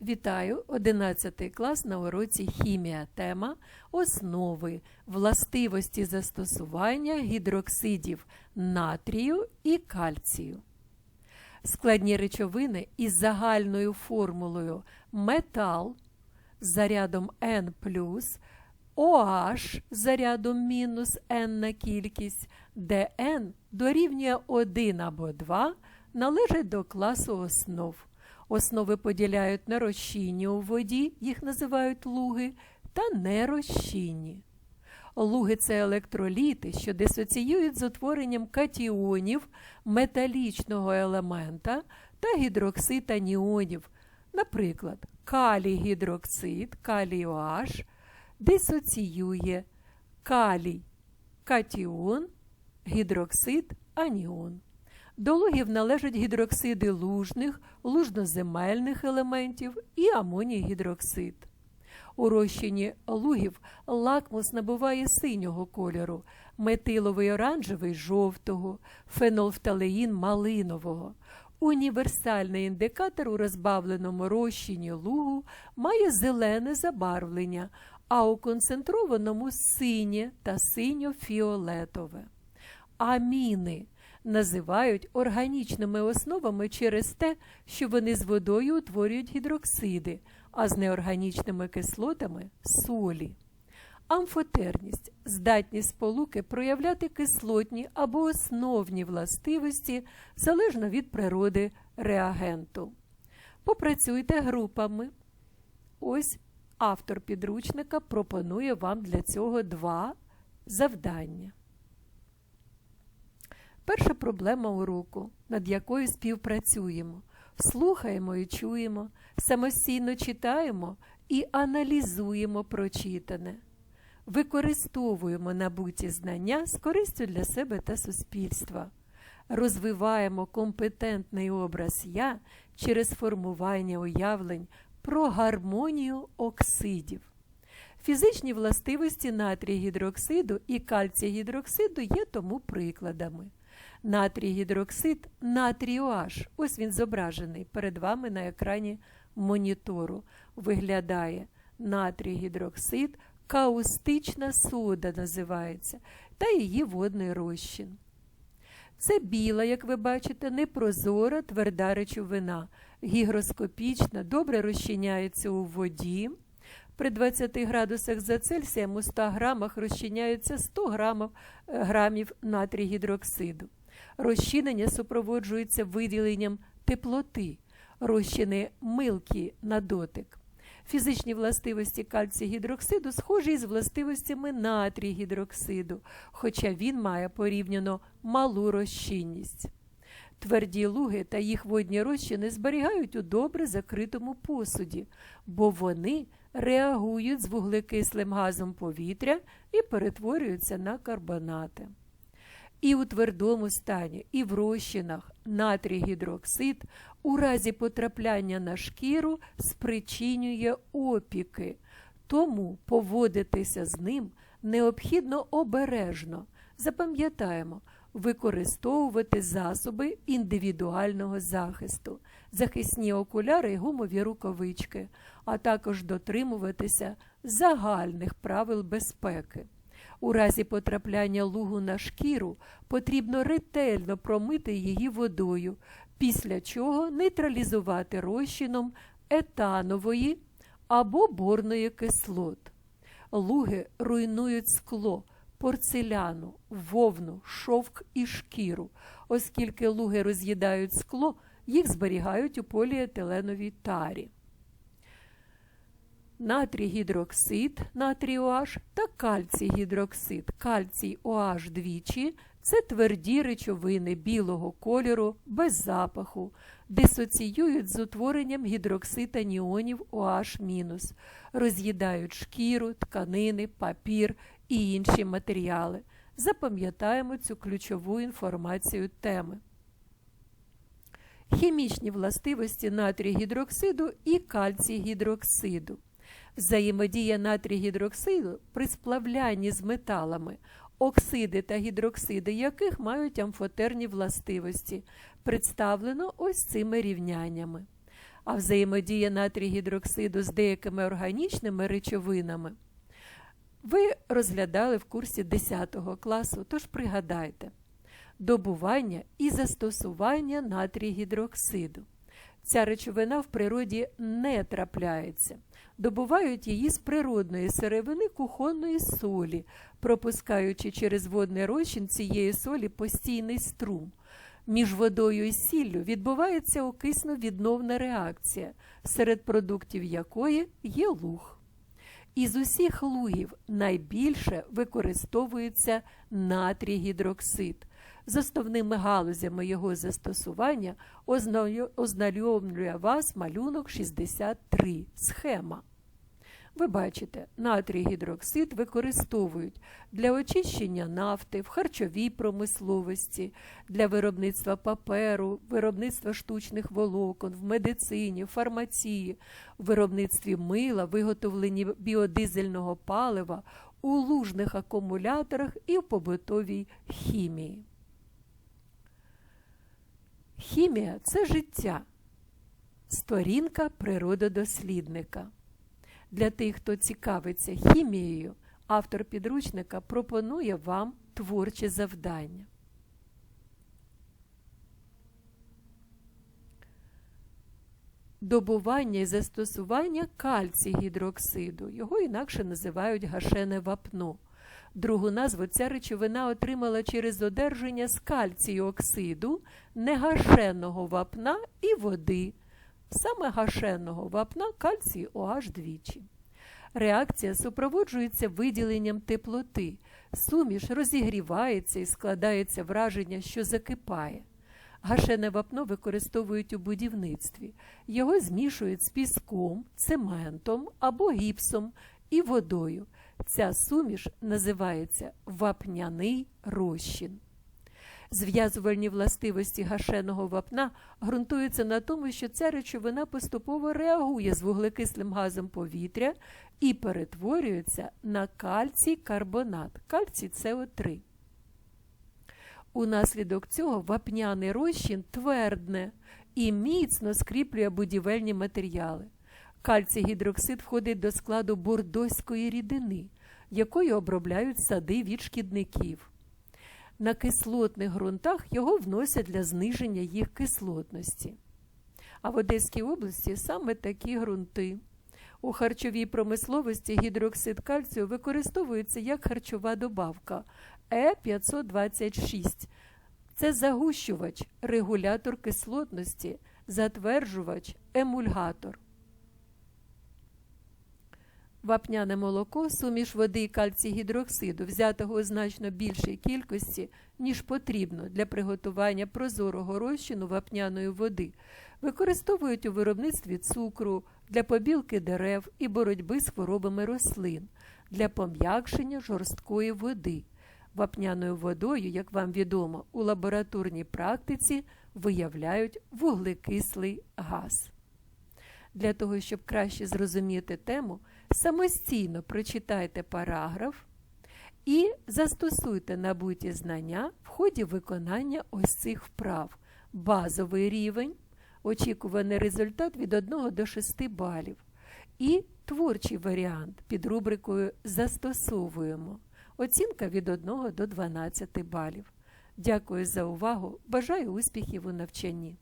Вітаю 11 клас на уроці Хімія. Тема Основи властивості застосування гідроксидів натрію і кальцію. Складні речовини із загальною формулою метал з зарядом N+, OH з зарядом мінус N на кількість, де N дорівнює 1 або 2, належать до класу основ. Основи поділяють на розчинні у воді, їх називають луги, та нерозчинні. Луги це електроліти, що дисоціюють з утворенням катіонів металічного елемента та гідроксид аніонів. Наприклад, калій гідроксид, калій OH, дисоціює калій катіон, гідроксид аніон. До лугів належать гідроксиди лужних, лужноземельних елементів і амоній-гідроксид. У розчині лугів лакмус набуває синього кольору, метиловий оранжевий жовтого, фенолфталеїн малинового. Універсальний індикатор у розбавленому розчині лугу має зелене забарвлення, а у концентрованому синє та синьо-фіолетове. Аміни називають органічними основами через те, що вони з водою утворюють гідроксиди, а з неорганічними кислотами солі. Амфотерність здатність сполуки проявляти кислотні або основні властивості залежно від природи реагенту. Попрацюйте групами. Ось автор підручника пропонує вам для цього два завдання. Перша проблема уроку, над якою співпрацюємо. Слухаємо і чуємо, самостійно читаємо і аналізуємо прочитане. Використовуємо набуті знання з користю для себе та суспільства. Розвиваємо компетентний образ я через формування уявлень про гармонію оксидів. Фізичні властивості натрій гідроксиду і кальцій гідроксиду є тому прикладами. Натрій гідроксид натрій OH, ось він зображений перед вами на екрані монітору. Виглядає натрій гідроксид, каустична сода називається, та її водний розчин. Це біла, як ви бачите, непрозора тверда речовина, гігроскопічна, добре розчиняється у воді. При 20 градусах за Цельсієм у 100 грамах розчиняється 100 грамів, грамів натрій гідроксиду. Розчинення супроводжується виділенням теплоти, розчини милкі на дотик. Фізичні властивості кальцій гідроксиду схожі із властивостями натрій гідроксиду, хоча він має порівняно малу розчинність. Тверді луги та їх водні розчини зберігають у добре закритому посуді, бо вони реагують з вуглекислим газом повітря і перетворюються на карбонати. І у твердому стані, і в розчинах натрій гідроксид у разі потрапляння на шкіру спричинює опіки, тому поводитися з ним необхідно обережно. Запам'ятаємо, використовувати засоби індивідуального захисту, захисні окуляри і гумові рукавички, а також дотримуватися загальних правил безпеки. У разі потрапляння лугу на шкіру потрібно ретельно промити її водою, після чого нейтралізувати розчином етанової або борної кислот. Луги руйнують скло, порцеляну, вовну, шовк і шкіру, оскільки луги роз'їдають скло, їх зберігають у поліетиленовій тарі натрій гідроксид натрій OH та кальцій гідроксид кальцій OH двічі це тверді речовини білого кольору без запаху, дисоціюють з утворенням гідроксид аніонів OH-, роз'їдають шкіру, тканини, папір і інші матеріали. Запам'ятаємо цю ключову інформацію теми. Хімічні властивості натрій гідроксиду і кальцій гідроксиду. Взаємодія натрій гідроксиду при сплавлянні з металами, оксиди та гідроксиди яких мають амфотерні властивості, представлено ось цими рівняннями. а взаємодія натрій гідроксиду з деякими органічними речовинами ви розглядали в курсі 10 класу, тож пригадайте добування і застосування натрій гідроксиду. Ця речовина в природі не трапляється. Добувають її з природної сировини кухонної солі, пропускаючи через водний розчин цієї солі постійний струм. Між водою і сіллю відбувається окисно-відновна реакція, серед продуктів якої є луг. Із усіх лугів найбільше використовується натрій гідроксид. З основними галузями його застосування ознайомлює вас малюнок 63 схема. Ви бачите, натрій гідроксид використовують для очищення нафти в харчовій промисловості, для виробництва паперу, виробництва штучних волокон, в медицині, фармації, в виробництві мила, виготовленні біодизельного палива, у лужних акумуляторах і в побутовій хімії. Хімія це життя, сторінка природодослідника. Для тих, хто цікавиться хімією, автор підручника пропонує вам творче завдання. Добування і застосування кальцій гідроксиду. Його інакше називають гашене вапно. Другу назву ця речовина отримала через одержання з кальцію оксиду, негашеного вапна і води саме гашенного вапна кальцій OH двічі. Реакція супроводжується виділенням теплоти. Суміш розігрівається і складається враження, що закипає. Гашене вапно використовують у будівництві. Його змішують з піском, цементом або гіпсом і водою. Ця суміш називається вапняний розчин. Зв'язувальні властивості гашеного вапна ґрунтуються на тому, що ця речовина поступово реагує з вуглекислим газом повітря і перетворюється на кальцій карбонат, кальцій СО3. Унаслідок цього вапняний розчин твердне і міцно скріплює будівельні матеріали. Кальцій гідроксид входить до складу бордоської рідини, якою обробляють сади від шкідників. На кислотних ґрунтах його вносять для зниження їх кислотності. А в Одеській області саме такі ґрунти. У харчовій промисловості гідроксид кальцію використовується як харчова добавка Е526. Це загущувач, регулятор кислотності, затверджувач, емульгатор. Вапняне молоко, суміш води і кальцій гідроксиду, взятого у значно більшій кількості, ніж потрібно для приготування прозорого розчину вапняної води, використовують у виробництві цукру, для побілки дерев і боротьби з хворобами рослин, для пом'якшення жорсткої води. Вапняною водою, як вам відомо, у лабораторній практиці виявляють вуглекислий газ. Для того, щоб краще зрозуміти тему, самостійно прочитайте параграф і застосуйте набуті знання в ході виконання ось цих вправ. Базовий рівень, очікуваний результат від 1 до 6 балів. І творчий варіант під рубрикою Застосовуємо. Оцінка від 1 до 12 балів. Дякую за увагу. Бажаю успіхів у навчанні.